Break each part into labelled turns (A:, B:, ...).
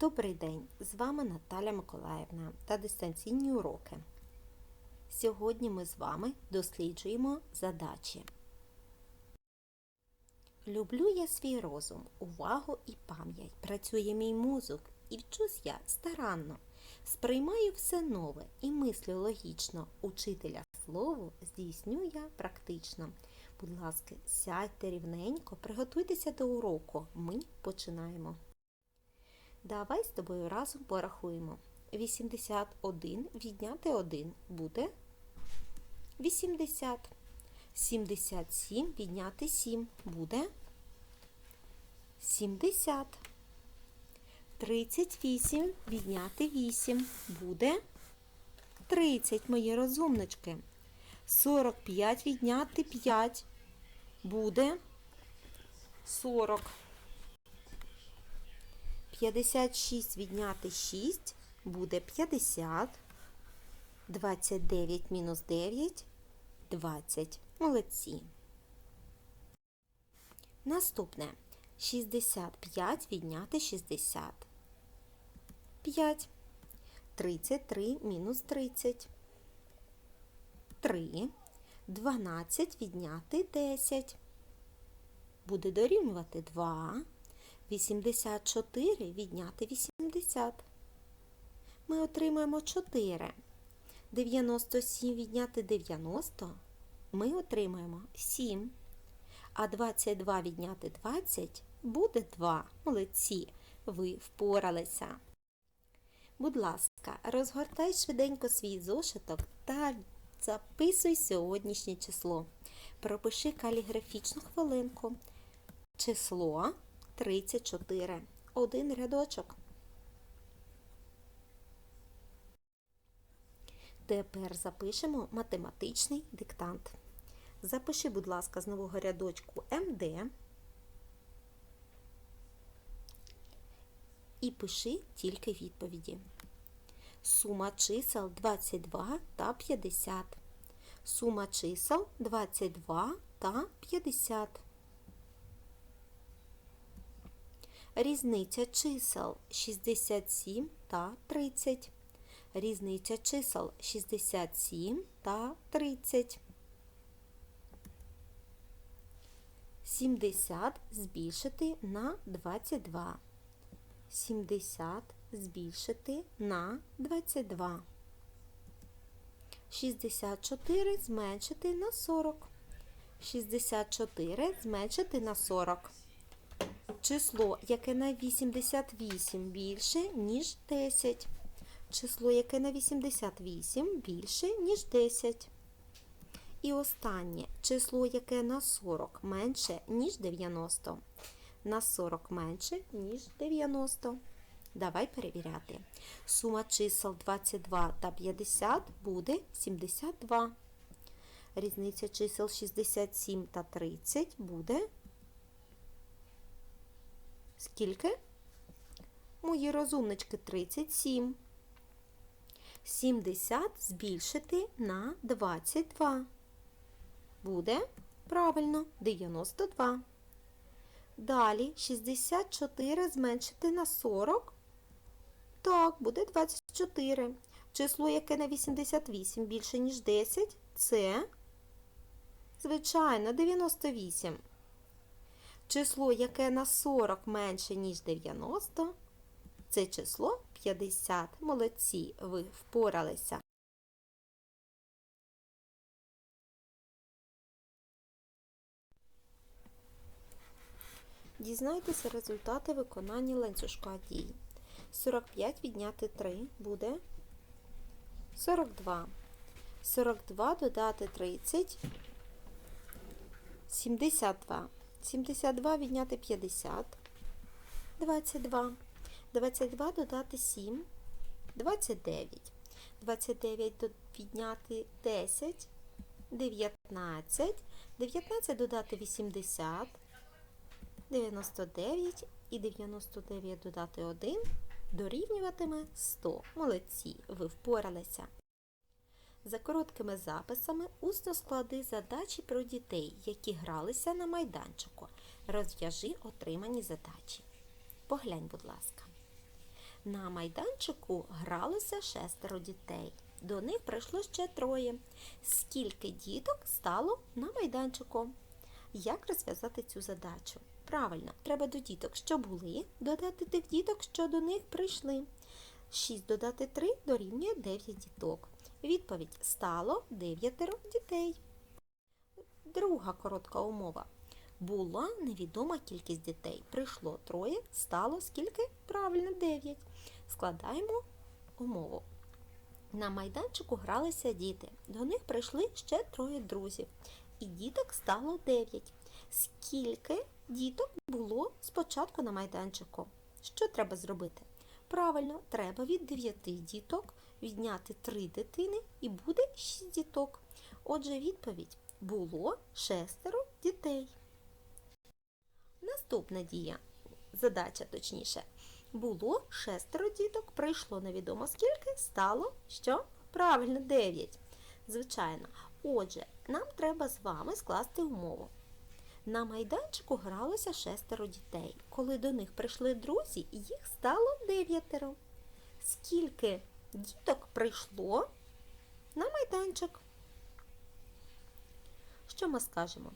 A: Добрий день! З вами Наталя Миколаївна та дистанційні уроки. Сьогодні ми з вами досліджуємо задачі. Люблю я свій розум, увагу і пам'ять. Працює мій мозок і вчусь я старанно. Сприймаю все нове і мислю логічно. Учителя слово здійсню я практично. Будь ласка, сядьте рівненько, приготуйтеся до уроку. Ми починаємо. Давай з тобою разом порахуємо. 81 відняти 1 буде 80. 77 відняти 7 буде 70. 38 відняти 8 буде 30, мої розумнички. 45 відняти 5 буде 40. 56 відняти 6 буде 50. 29 мінус 9 20. Молодці. Наступне 65 відняти 60. 5. 33 мінус 30. 3. 12 відняти 10. Буде дорівнювати 2. 84 відняти 80. Ми отримаємо 4. 97 відняти 90. Ми отримаємо 7. А 22 відняти 20 буде 2. Молодці. Ви впоралися. Будь ласка, розгортай швиденько свій зошиток та записуй сьогоднішнє число. Пропиши каліграфічну хвилинку. Число 34. Один рядочок. Тепер запишемо математичний диктант. Запиши, будь ласка, з нового рядочку МД і пиши тільки відповіді. Сума чисел 22 та 50. Сума чисел 22 та 50. Різниця чисел 67 та 30. Різниця чисел 67 та 30. 70 збільшити на 22. 70 збільшити на 22. 64 зменшити на 40. 64 зменшити на 40. Число, яке на 88 більше, ніж 10. Число, яке на 88 більше, ніж 10. І останнє число, яке на 40 менше, ніж 90. На 40 менше, ніж 90. Давай перевіряти. Сума чисел 22 та 50 буде 72. Різниця чисел 67 та 30 буде. Скільки? Мої розумнички 37. 70 збільшити на 22. Буде правильно 92. Далі 64 зменшити на 40. Так, буде 24. Число, яке на 88 більше, ніж 10, це, звичайно, 98. Число, яке на 40 менше, ніж 90, це число 50. Молодці, ви впоралися. Дізнайтеся результати виконання ланцюжка дій. 45 відняти 3 буде 42. 42 додати 30 72. 72 відняти 50 22. 22 додати 7 29. 29 відняти 10 19. 19 додати 80 99 і 99 додати 1 дорівнюватиме 100. Молодці, ви впоралися. За короткими записами усно склади задачі про дітей, які гралися на майданчику. Розв'яжи отримані задачі. Поглянь, будь ласка. На майданчику гралося шестеро дітей. До них прийшло ще троє. Скільки діток стало на майданчику? Як розв'язати цю задачу? Правильно, треба до діток, що були, додати тих діток, що до них прийшли. 6 додати 3 дорівнює 9 діток. Відповідь стало 9 дітей. Друга коротка умова. Була невідома кількість дітей. Прийшло троє, стало скільки? Правильно, 9. Складаємо умову. На майданчику гралися діти. До них прийшли ще троє друзів. І діток стало 9. Скільки діток було спочатку на майданчику? Що треба зробити? Правильно, треба від 9 діток відняти 3 дитини і буде 6 діток. Отже, відповідь було шестеро дітей. Наступна дія, задача точніше. Було шестеро діток, прийшло невідомо скільки, стало що? Правильно, 9. Звичайно. Отже, нам треба з вами скласти умову. На майданчику гралося шестеро дітей. Коли до них прийшли друзі, їх стало дев'ятеро. Скільки діток прийшло на майданчик? Що ми скажемо?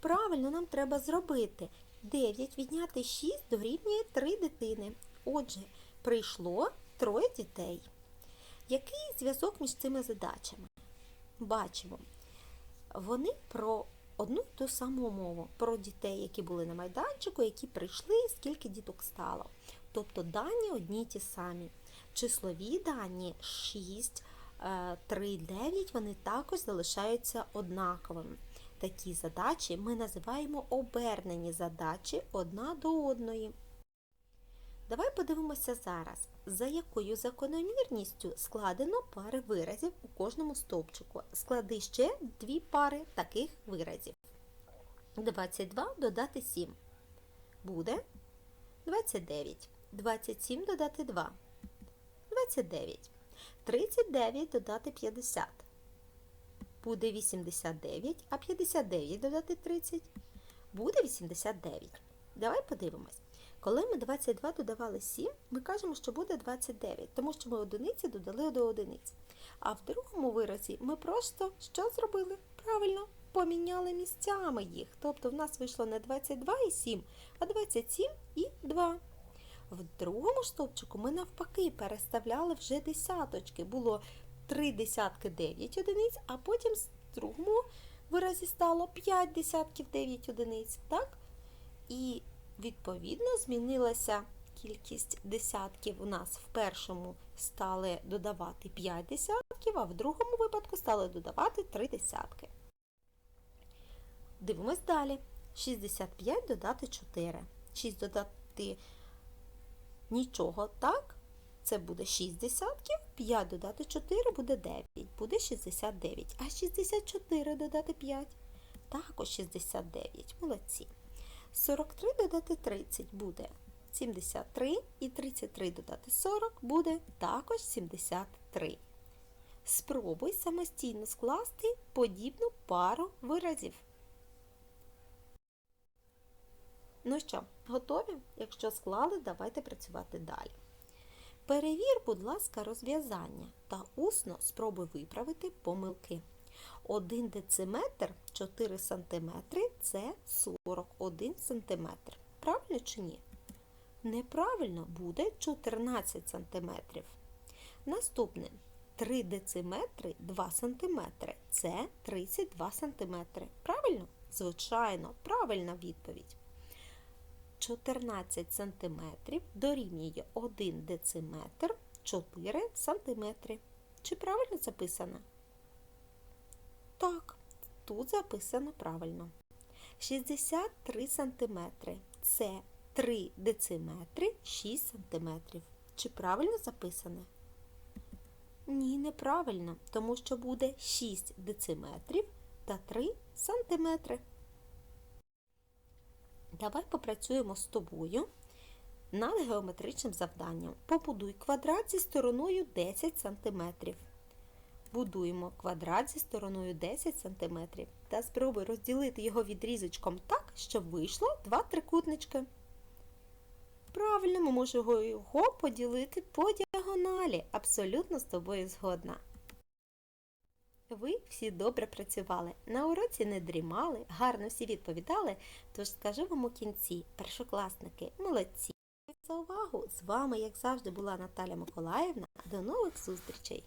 A: Правильно, нам треба зробити 9 відняти 6 дорівнює 3 дитини. Отже, прийшло троє дітей. Який зв'язок між цими задачами? Бачимо, вони про одну ту саму мову, про дітей, які були на майданчику, які прийшли, скільки діток стало. Тобто дані одні ті самі. Числові дані 6, 3, 9, вони також залишаються однаковими. Такі задачі ми називаємо обернені задачі одна до одної. Давай подивимося зараз, за якою закономірністю складено пари виразів у кожному стовпчику. Склади ще дві пари таких виразів. 22 додати 7. Буде 29. 27 додати 2. 29. 39 додати 50. Буде 89, а 59 додати 30 буде 89. Давай подивимось. Коли ми 22 додавали 7, ми кажемо, що буде 29, тому що ми одиниці додали до одиниць. А в другому виразі ми просто що зробили? Правильно, поміняли місцями їх. Тобто в нас вийшло не 22 і 7, а 27 і 2. В другому стовпчику ми навпаки переставляли вже десяточки. Було 3 десятки 9 одиниць, а потім в другому виразі стало 5 десятків 9 одиниць. Так? І відповідно змінилася кількість десятків. У нас в першому стали додавати 5 десятків, а в другому випадку стали додавати 3 десятки. Дивимось далі. 65 додати 4. 6 додати нічого, так? Це буде 6 десятків, 5 додати 4 буде 9, буде 69. А 64 додати 5 також 69. Молодці. 43 додати 30 буде 73 і 33 додати 40 буде також 73. Спробуй самостійно скласти подібну пару виразів. Ну що, готові? Якщо склали, давайте працювати далі. Перевір, будь ласка, розв'язання та усно спробуй виправити помилки. 1 дециметр 4 см це 41 см. Правильно чи ні? Неправильно буде 14 см. Наступне 3 дециметри 2 см це 32 см. Правильно? Звичайно, правильна відповідь. 14 см дорівнює 1 дециметр 4 см. Чи правильно записано? Так, тут записано правильно. 63 см це 3 дециметри 6 см. Чи правильно записане? Ні, неправильно, тому що буде 6 дециметрів та 3 сантиметри. Давай попрацюємо з тобою над геометричним завданням. Побудуй квадрат зі стороною 10 см. Будуємо квадрат зі стороною 10 см та спробуй розділити його відрізочком так, щоб вийшло два трикутнички. Правильно, ми можемо його поділити по діагоналі. Абсолютно з тобою згодна. Ви всі добре працювали, на уроці не дрімали, гарно всі відповідали. Тож скажу вам у кінці, першокласники, молодці! За увагу! З вами, як завжди, була Наталя Миколаївна. До нових зустрічей!